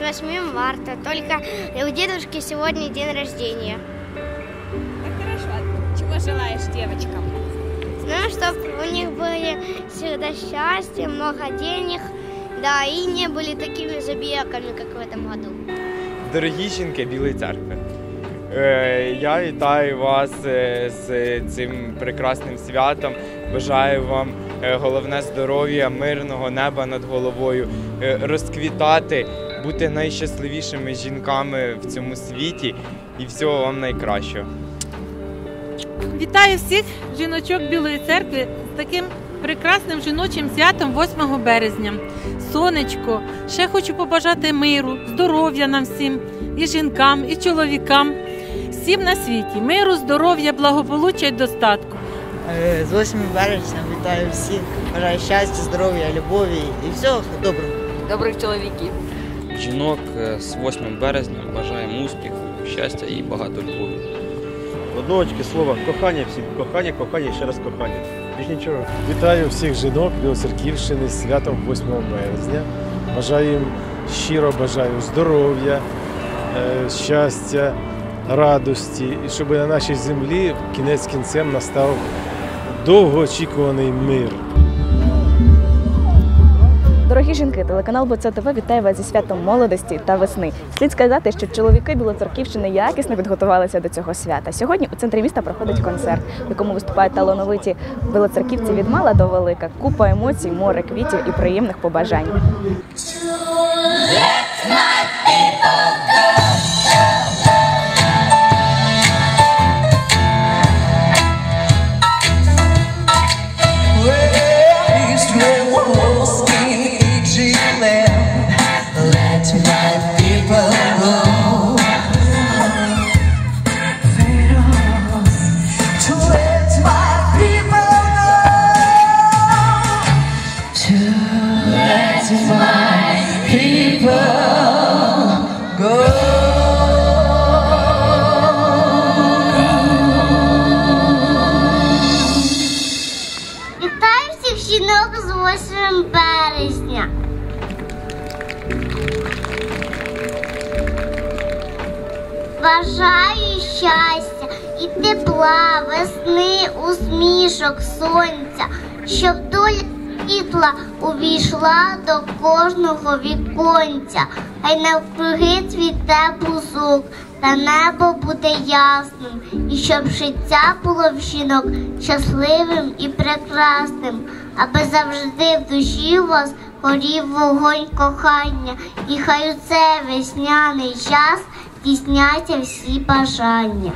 с 8 марта. Только у дедушки сегодня день рождения. Так хорошо. Чего желаешь девочкам? Ну, чтобы у них были всегда счастье, много денег, да, и не были такими забияками, как в этом году. Дорогі жінки Білої церкви, е, я вітаю вас е, з цим прекрасним святом. Бажаю вам е, головне здоров'я, мирного неба над головою, е, розквітати, бути найщасливішими жінками в цьому світі і всього вам найкращого. Вітаю всіх жіночок Білої церкви з таким прекрасним жіночим святом 8 березня. Сонечко, ще хочу побажати миру, здоров'я нам всім, і жінкам, і чоловікам, всім на світі. Миру, здоров'я, благополуччя й достатку. Е, З 8 березня вітаю всіх. Бажаю щастя, здоров'я, любові і всього доброго. Добрих чоловіків. Жінок е, з 8 березня бажаємо успіху, щастя і багато любові. Одного тільки слова кохання всім. Кохання, кохання і ще раз кохання. Більш нічого. Вітаю всіх жінок Білоцерківщини з святом 8 березня. Бажаю їм щиро бажаю здоров'я, е, щастя, радості, і щоб на нашій землі кінець кінцем настав довгоочікуваний мир. Дорогі жінки, телеканал БЦТВ вітає вас зі святом молодості та весни. Слід сказати, що чоловіки Білоцерківщини якісно підготувалися до цього свята. Сьогодні у центрі міста проходить концерт, в якому виступають талановиті білоцерківці від мала до велика. Купа емоцій, море квітів і приємних побажань. Вітаю всіх жінок з 8 березня. Бажаю щастя і тепла, весни, усмішок, сонця, щоб доля світла увійшла до кожного віконця, хай навкруги цвіте бузок, та небо буде ясним, і щоб життя було в жінок щасливим і прекрасним, аби завжди в душі у вас горів вогонь кохання, і хай у цей весняний час здійсняться всі бажання.